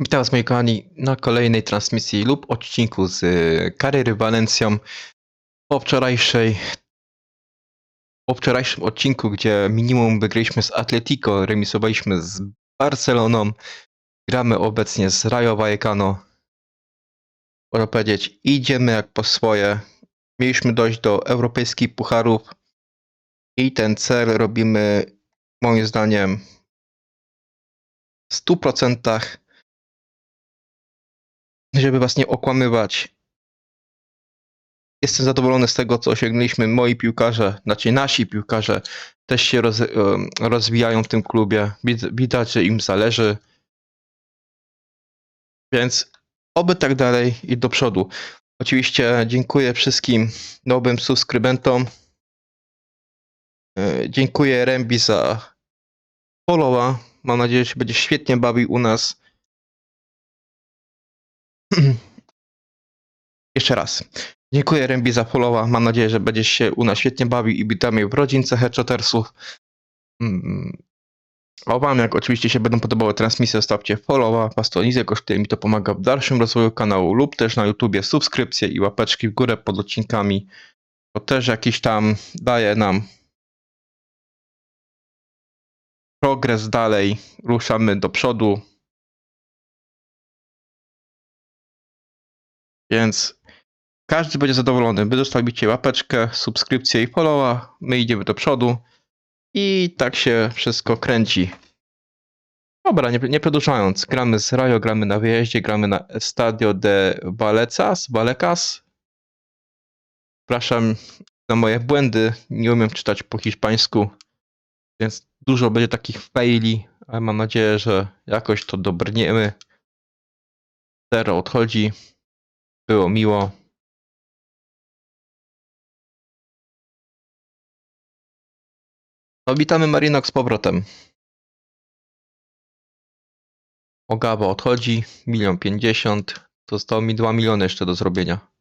Witam Was moi kochani na kolejnej transmisji lub odcinku z y, Kariery Walencją. Po wczorajszej po wczorajszym odcinku, gdzie minimum wygraliśmy z Atletico, remisowaliśmy z Barceloną, gramy obecnie z Rayo Vallecano. Można powiedzieć, idziemy jak po swoje. Mieliśmy dojść do europejskich pucharów i ten cel robimy moim zdaniem w 100% żeby was nie okłamywać. Jestem zadowolony z tego, co osiągnęliśmy. Moi piłkarze, znaczy nasi piłkarze, też się roz, em, rozwijają w tym klubie. Wid- Widać, że im zależy. Więc oby tak dalej i do przodu. Oczywiście dziękuję wszystkim nowym subskrybentom. E, Dziękuję Rembi za followa. Mam nadzieję, że będzie świetnie bawił u nas. Jeszcze raz. Dziękuję Rembi za followa. Mam nadzieję, że będziesz się u nas świetnie bawił i witamy w rodzince Headshottersów. Mm. A wam, jak oczywiście się będą podobały transmisje, zostawcie followa. Was to nic nie kosztuje, mi to pomaga w dalszym rozwoju kanału lub też na YouTubie subskrypcje i łapeczki w górę pod odcinkami. To też jakiś tam daje nam progres dalej. Ruszamy do przodu. Więc każdy będzie zadowolony. Wy zostawicie łapeczkę, subskrypcję i followa. My idziemy do przodu. I tak się wszystko kręci. Dobra, nie, nie przedłużając. Gramy z Rajo, gramy na wyjeździe, gramy na Estadio de Valecas, Valecas. Przepraszam za moje błędy. Nie umiem czytać po hiszpańsku, więc dużo będzie takich faili, ale mam nadzieję, że jakoś to dobrniemy. Zero odchodzi. Było miło. No witamy z powrotem. Ogawa odchodzi, milion pięćdziesiąt. Zostało mi 2 miliony jeszcze do zrobienia.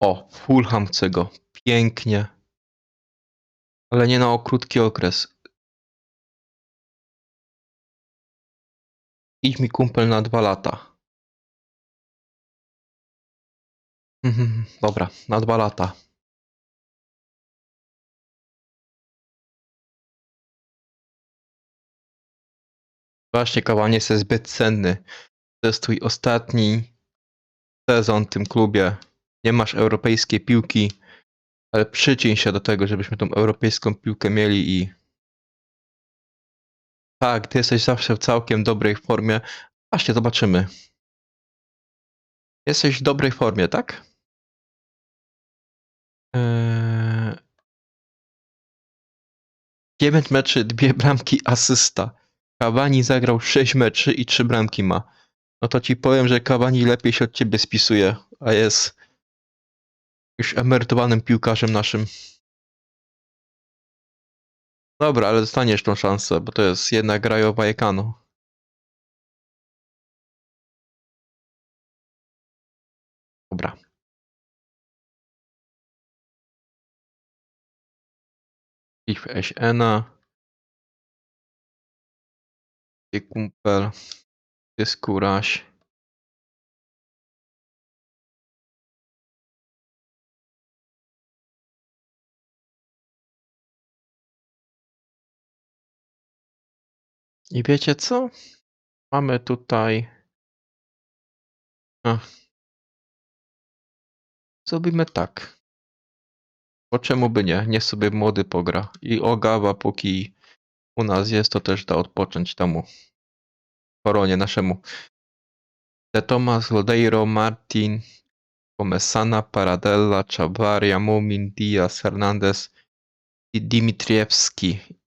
O, Fulham chce go. Pięknie. Ale nie na krótki okres. Idź mi kumpel na dwa lata. Mhm, dobra, na dwa lata. Właśnie Kawan jest zbyt cenny. To jest twój ostatni sezon w tym klubie. Nie masz europejskiej piłki, ale przyczyń się do tego, żebyśmy tą europejską piłkę mieli i tak, ty jesteś zawsze w całkiem dobrej formie. Właśnie, zobaczymy. Jesteś w dobrej formie, tak? Eee... 9 meczy, dwie bramki, asysta. Cavani zagrał 6 meczy i 3 bramki ma. No to ci powiem, że Cavani lepiej się od ciebie spisuje, a jest już emerytowanym piłkarzem naszym. Dobra, ale dostaniesz tą szansę, bo to jest jednak Rayo Vallecano. Dobra. Ich Ena. Ty kumpel. Ty skóraś. I wiecie co? Mamy tutaj. A. Zrobimy tak. Bo czemu by nie? Niech sobie młody pogra. I Ogawa, póki u nas jest, to też da odpocząć temu koronie naszemu. De Tomas, Lodeiro, Martin, Pomesana, Paradella, Chavarria, Mumin, Diaz, Hernandez i Dimitriewski.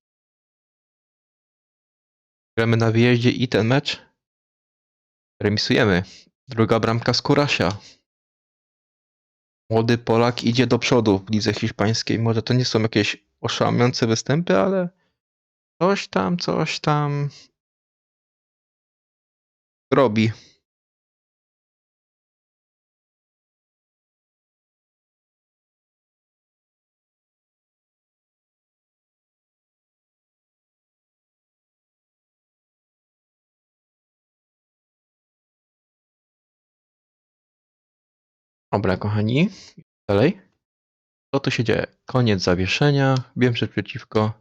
Gramy na wyjeździe i ten mecz remisujemy. Druga bramka z Kurasia. Młody Polak idzie do przodu w lidze hiszpańskiej. Może to nie są jakieś oszałamiające występy, ale coś tam, coś tam robi. Dobra, kochani. Dalej. Co tu się dzieje? Koniec zawieszenia. Wiem, że przeciwko.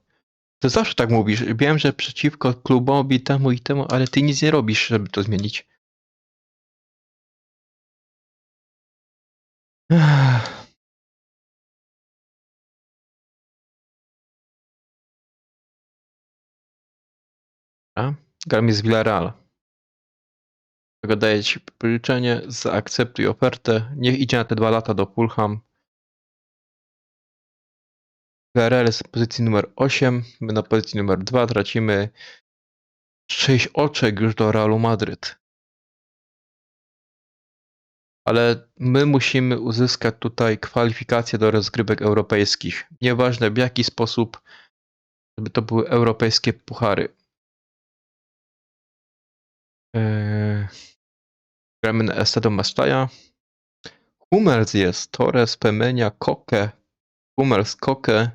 Ty zawsze tak mówisz. Wiem, że przeciwko klubowi temu i temu, ale ty nic nie robisz, żeby to zmienić. Ech. Gramy z Villarreal. Tego daję ci pożyczenie, zaakceptuj ofertę. Niech idzie na te dwa lata do Fulham. Jest w pozycji numer 8, my na pozycji numer 2 tracimy 6 oczek już do Realu Madryt. Ale my musimy uzyskać tutaj kwalifikacje do rozgrywek europejskich. Nieważne w jaki sposób, żeby to były europejskie puchary. Eee, gramy na Mastaja. Hummels jest, Torres, Pemenia, Koke. Hummels, Koke.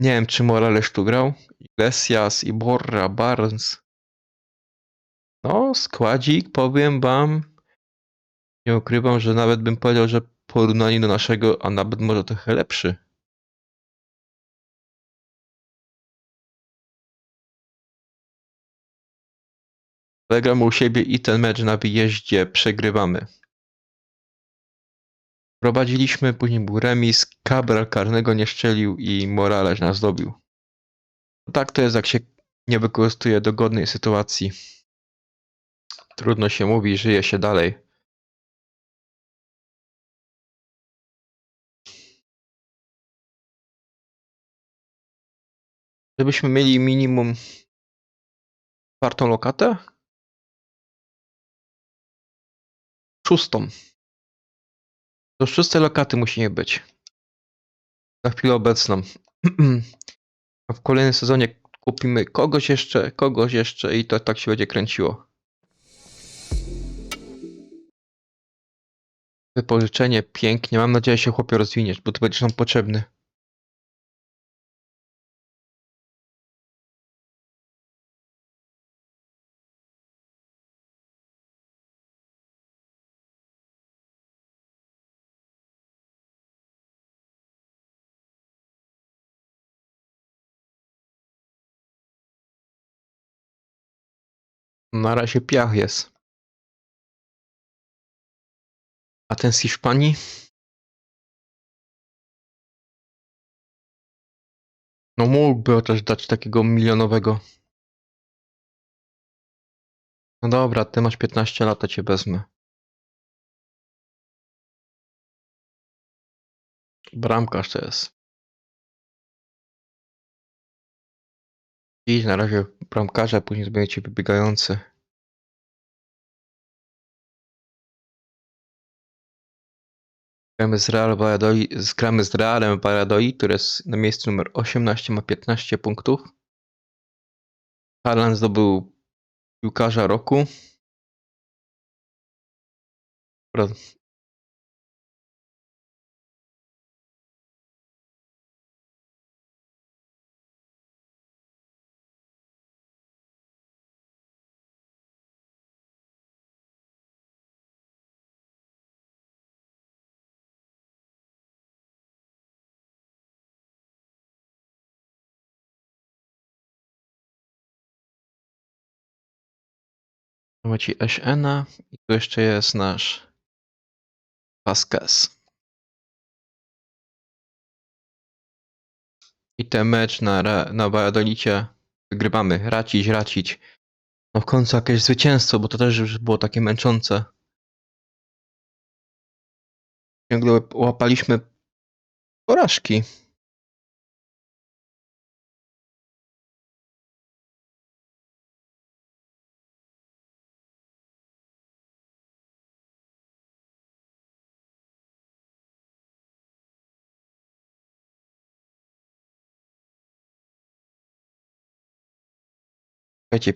Nie wiem, czy Morales tu grał. Iglesias, Iborra, Barnes. No, składzik, powiem wam. Nie ukrywam, że nawet bym powiedział, że w porównaniu do naszego, a nawet może trochę lepszy. Zagramy u siebie i ten mecz na wyjeździe przegrywamy. Prowadziliśmy, później był remis, Cabral karnego nie szczelił i Morales nas dobił. Tak to jest, jak się nie wykorzystuje dogodnej sytuacji. Trudno się mówi, żyje się dalej. Żebyśmy mieli minimum czwartą lokatę? Szóstą. Do szóstej lokaty musi nie być. Na chwilę obecną. A w kolejnym sezonie kupimy kogoś jeszcze, kogoś jeszcze i to tak się będzie kręciło. Wypożyczenie pięknie. Mam nadzieję, że się chłopie rozwiniesz, bo ty będziesz nam potrzebny. Na razie piach jest. A ten z Hiszpanii? No mógłby też dać takiego milionowego. No dobra, ty masz 15 lat, cię wezmę. Bramkarz to jest. Idź na razie bramkarza, później będzie ci wybiegający. Gramy z Realem Valladolid, który jest na miejscu numer 18, ma 15 punktów. Haaland zdobył piłkarza roku. Mamy ci SN-a i tu jeszcze jest nasz Vasquez. I ten mecz na, na Valladolicie wygrywamy. Racić, racić. No w końcu jakieś zwycięstwo, bo to też już było takie męczące. Ciągle łapaliśmy porażki. Dajcie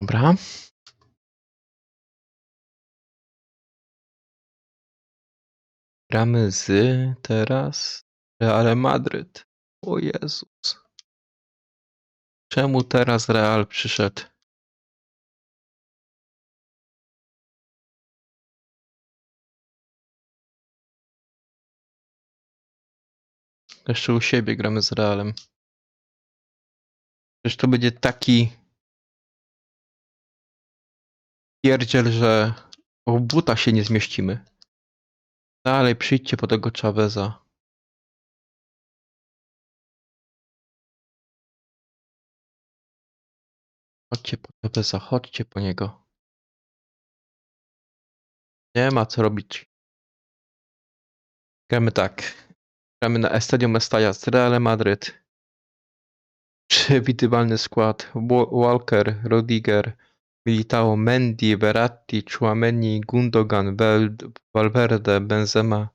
Dobra. Gramy z teraz Real Madryt. O Jezus. Czemu teraz Real przyszedł? Jeszcze u siebie gramy z Realem. Przecież to będzie taki pierdziel, że w butach się nie zmieścimy. Dalej, przyjdźcie po tego Chaveza. Chodźcie po Chaveza, chodźcie po niego. Nie ma co robić. Gramy tak. Gramy na Estadio Mestalla z Realem Madryt. Przewidywalny skład. Wa- Walker, Rodiger, Militao, Mendy, Verratti, Chouameni, Gundogan, Valverde, Benzema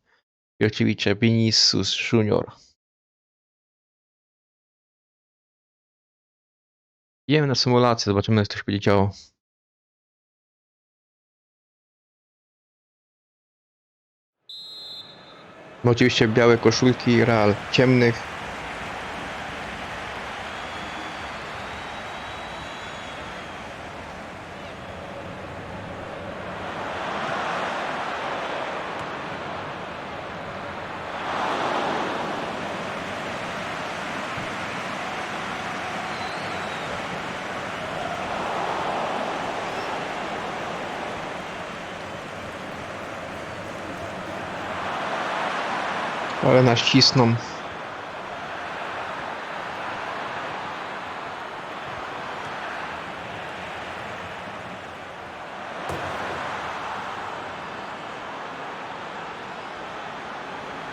i oczywiście Vinicius Junior. Idziemy na symulację, zobaczymy jak się będzie działo. Oczywiście białe koszulki Real, ciemnych. Ale nas cisną.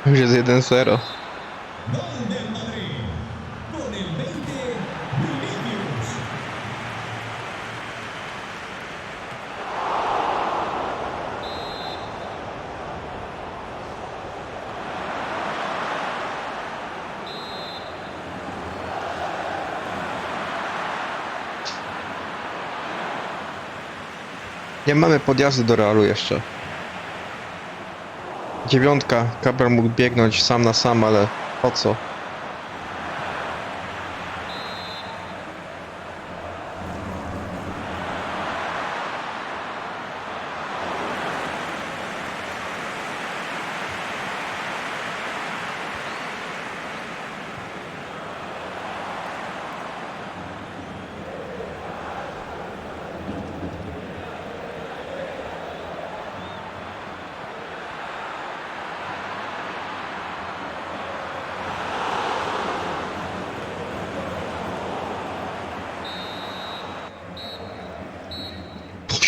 Już jest 1-0. Nie mamy podjazdu do Realu jeszcze. Dziewiątka. Kabel mógł biegnąć sam na sam, ale po co?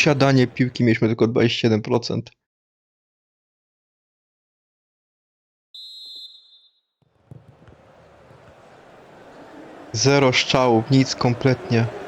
Posiadanie piłki mieliśmy tylko 27%. Zero strzałów, nic kompletnie.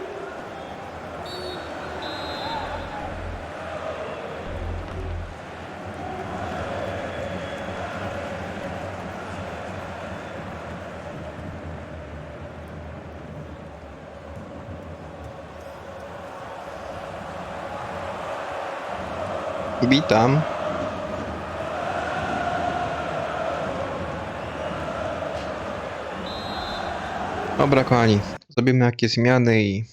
Witam. Dobra, kochani. Zrobimy jakie zmiany i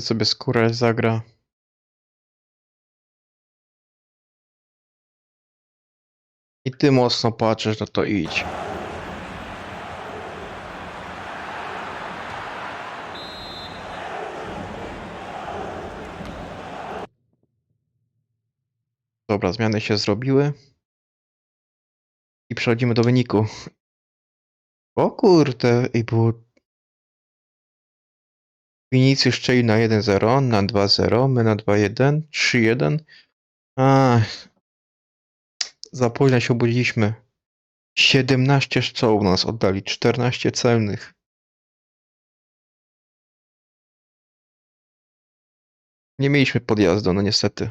sobie skórę zagra. I ty mocno patrzysz, no to idź. Dobra, zmiany się zrobiły. I przechodzimy do wyniku. O kurde, i było... Vinicius strzeli na 1-0, na 2-0, my na 2-1, 3-1. A, za późno się obudziliśmy. Siedemnaście strzałów nas oddali, czternaście celnych. Nie mieliśmy podjazdu, no niestety.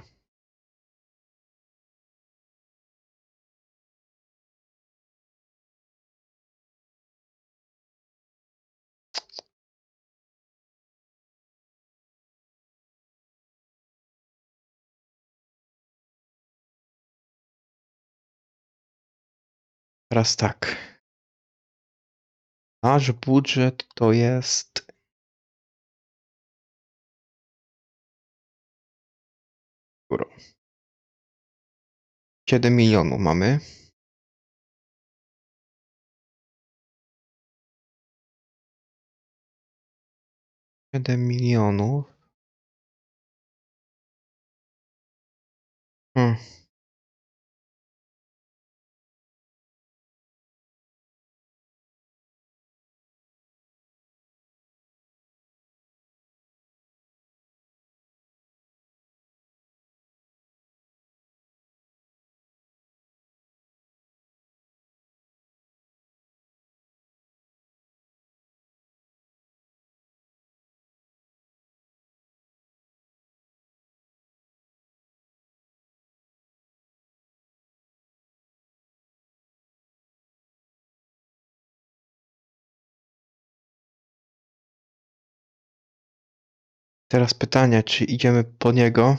Teraz tak. Nasz budżet to jest. Euro. 7 milionów mamy. Siedem milionów. Hmm. Teraz pytanie, czy idziemy po niego?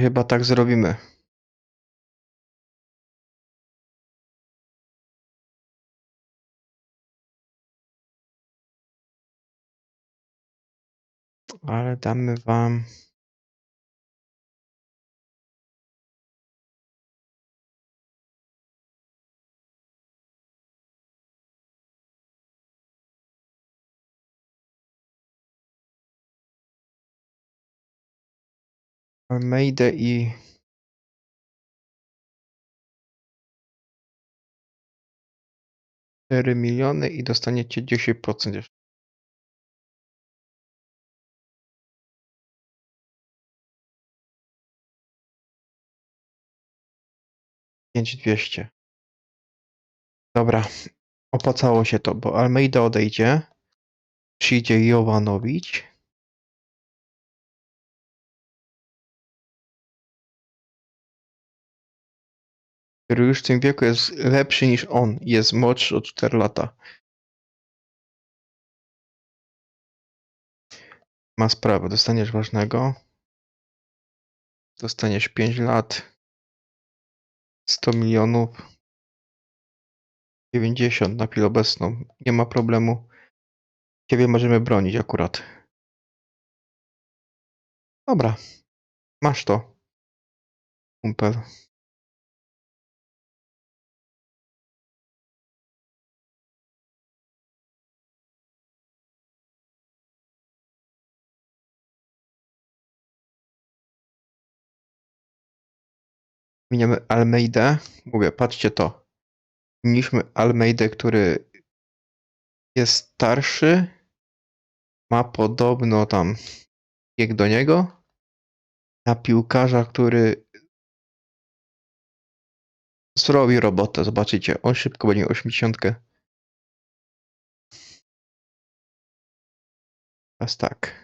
Chyba tak zrobimy. Ale damy wam. Almeida i. Cztery miliony i dostaniecie 10% jeszcze. Pięć dwieście. Dobra, opłacało się to, bo Almeida odejdzie. Przyjdzie Jovanowicz. Który już w tym wieku jest lepszy niż on. Jest młodszy o 4 lata. Ma sprawę. Dostaniesz ważnego. Dostaniesz 5 lat. 100 milionów. 90 na chwilę obecną. Nie ma problemu. Ciebie możemy bronić akurat. Dobra. Masz to. Kumpel. Miniemy Almeidę. Mówię, patrzcie to. Mieliśmy Almeidę, który jest starszy. Ma podobno tam bieg do niego. Na piłkarza, który zrobi robotę. Zobaczycie, on szybko będzie 80. Teraz tak.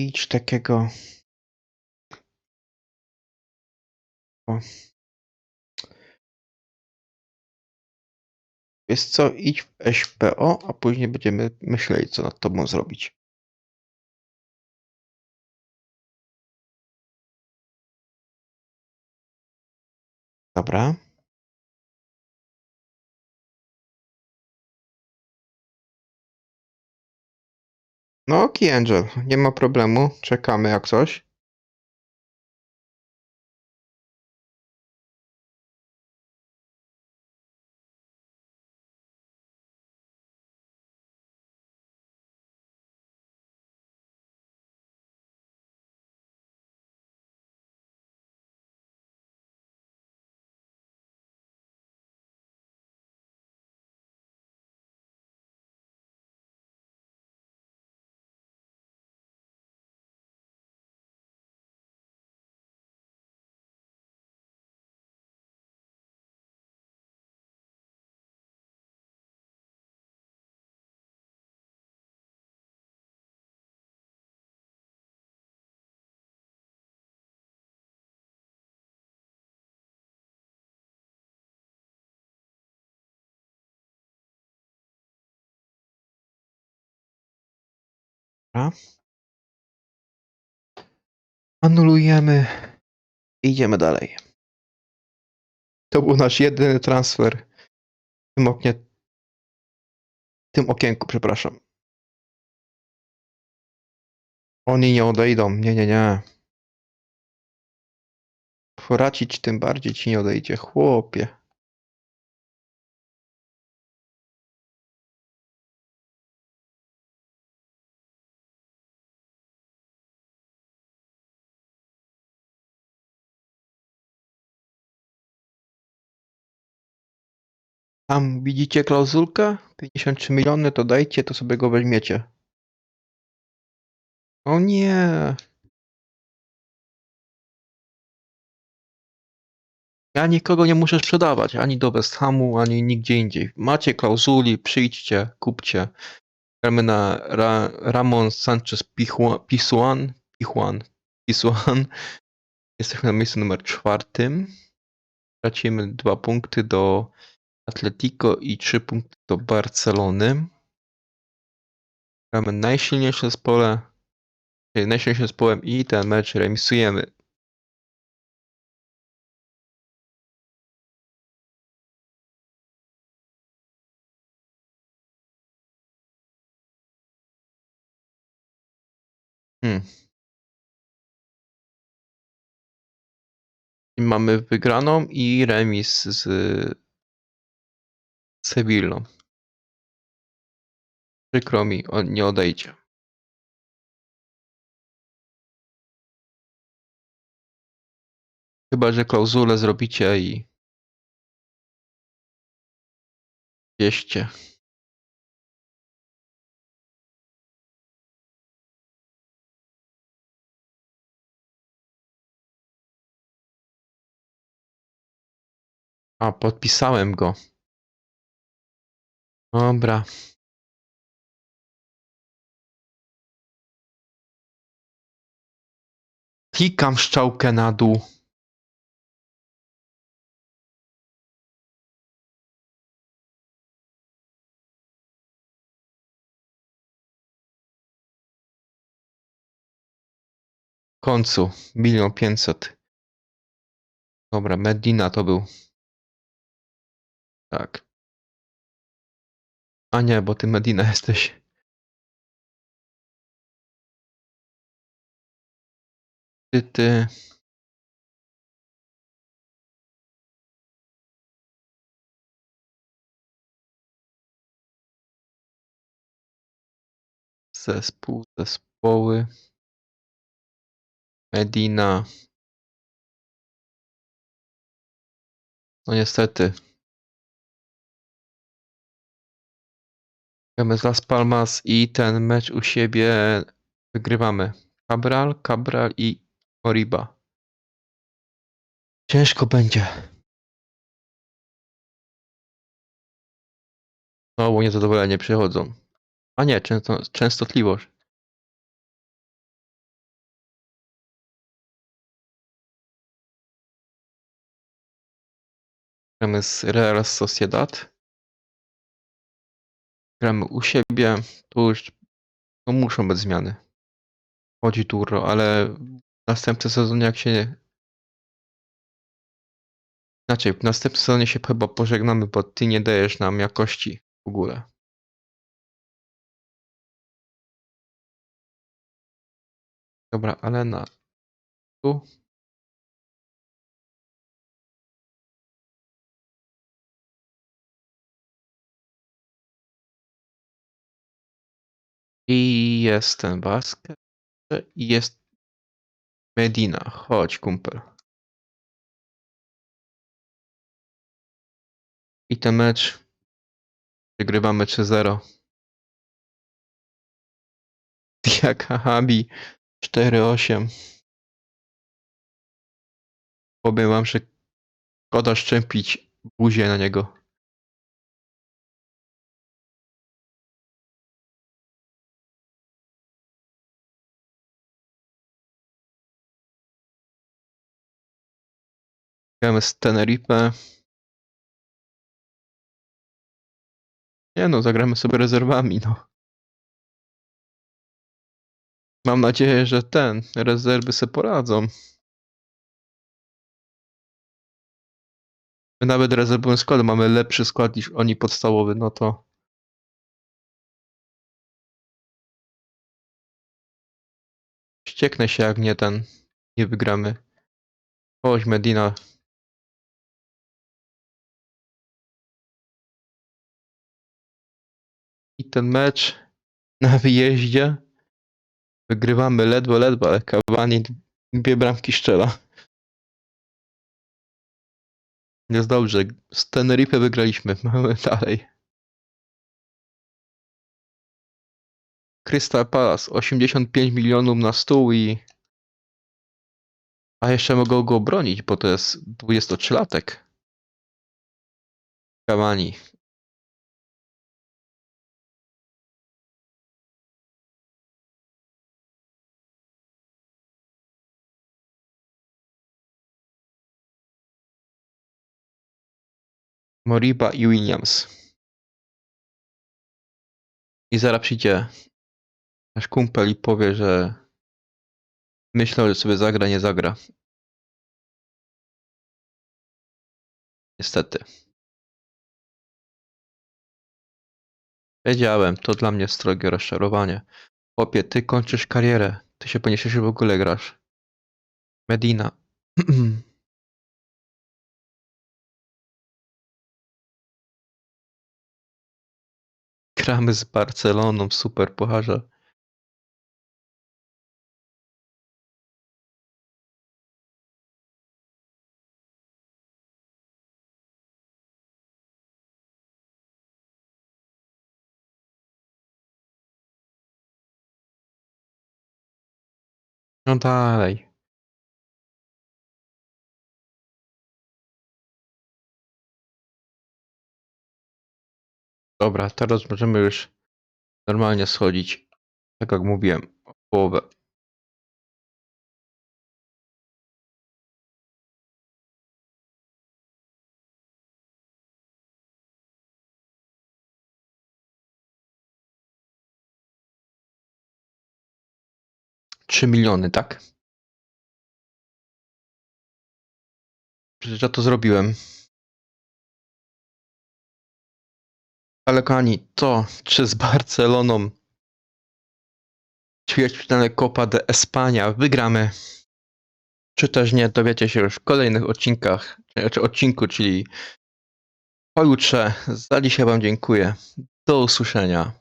Idź takiego. O. Wiesz co, idź w SPO, a później będziemy myśleli, co nad tobą zrobić. Dobra. No, Key Angel, nie ma problemu. Czekamy jak coś. Anulujemy. i Idziemy dalej. To był nasz jedyny transfer w tym oknie. W tym okienku, przepraszam. Oni nie odejdą. Nie, nie, nie. Foracić tym bardziej ci nie odejdzie, chłopie. Tam widzicie klauzulkę? 53 miliony, to dajcie, to sobie go weźmiecie. O nie. Ja nikogo nie muszę sprzedawać, ani do West Hamu, ani nigdzie indziej. Macie klauzuli, przyjdźcie, kupcie. Gramy na Ra Ramon Sanchez Pisuan. Pichuan. Pisuan. Jesteśmy na miejscu numer czwartym. Tracimy dwa punkty do Atletico i trzy punkty do Barcelony. Gramy najsilniejsze zespole, czyli najsilniejszym zespołem i ten mecz remisujemy. Hmm. Mamy wygraną i remis z Sewillą. Przykro mi, on nie odejdzie. Chyba, że klauzulę zrobicie i wieście. A, podpisałem go. Dobra. Klikam strzałkę na dół. W końcu. Milion pięćset. Dobra, Medina to był. Tak. A nie, bo ty Medina jesteś. Ty, ty. Zespół, zespoły. Medina. No niestety. Gramy z Las Palmas i ten mecz u siebie wygrywamy. Cabral, Cabral i Oriba. Ciężko będzie. Znowu niezadowolenie przychodzą. A nie, często, częstotliwość. Gramy z Real Sociedad. Gramy u siebie. Tu już no muszą być zmiany. Chodzi Turro, ale w następnym sezonie jak się... Znaczy, w następnym sezonie się chyba pożegnamy, bo ty nie dajesz nam jakości w ogóle. Dobra, ale na... Tu. I jest ten Basket. I jest Medina. Chodź, kumpel. I ten mecz wygrywamy 3-0. Diaka Habi 4-8. Powiem wam, że szkoda szczępić buzię na niego. Gramy z Tenerife. Nie no, zagramy sobie rezerwami, no. Mam nadzieję, że ten, rezerwy se poradzą. My nawet rezerwowym składem mamy lepszy skład niż oni podstawowy, no to... Ścieknę się jak nie ten, nie wygramy. Chodź Medina. Ten mecz na wyjeździe wygrywamy ledwo, ledwo, ale Cavani dwie bramki strzela. Jest dobrze. Z Tenerife wygraliśmy. Mamy dalej. Crystal Palace 85 milionów na stół i a jeszcze mogą go obronić, bo to jest 23-latek. Cavani. Moriba i Williams. I zaraz przyjdzie nasz kumpel i powie, że myślał, że sobie zagra, nie zagra. Niestety. Wiedziałem, to dla mnie strogie rozczarowanie. Chłopie, ty kończysz karierę. Ty się poniesiesz, w ogóle grasz. Medina. Gramy z Barceloną w super pucharze. No dalej. Dobra, teraz możemy już normalnie schodzić. Tak jak mówiłem, o połowę. Trzy miliony, tak? Przecież ja to zrobiłem. Ale kochani, to czy z Barceloną ćwierćfinale Copa de España wygramy, czy też nie, dowiecie się już w kolejnych odcinkach, czy odcinku, czyli pojutrze. Za dzisiaj Wam dziękuję. Do usłyszenia.